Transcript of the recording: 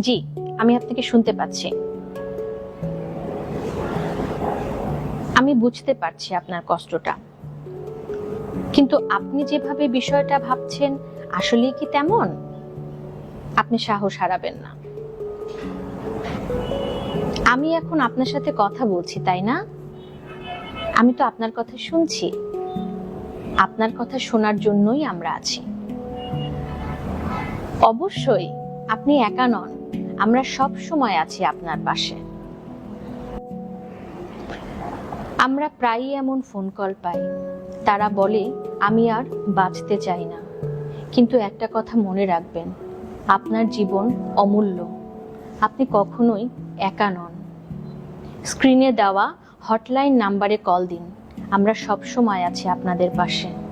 জি, আমি আপনাকে শুনতে পাচ্ছি। আমি বুঝতে পারছি আপনার কষ্টটা। কিন্তু আপনি যেভাবে বিষয়টা ভাবছেন, আসলেই কি তেমন? আপনি সাহস হারাবেন না। আমি এখন আপনার সাথে কথা বলছি, তাই না? আমি তো আপনার কথা শুনছি। আপনার কথা শোনার জন্যই আমরা আছি। অবশ্যই আপনি একা নন। আমরা সব সময় আছি আপনার পাশে। আমরা প্রায়ই এমন ফোন কল পাই। তারা বলে, আমি আর বাঁচতে চাই না। কিন্তু একটা কথা মনে রাখবেন, আপনার জীবন অমূল্য। আপনি কখনোই একা নন। স্ক্রিনে দেওয়া হটলাইন নাম্বারে কল দিন। আমরা সব সময় আছি আপনাদের পাশে।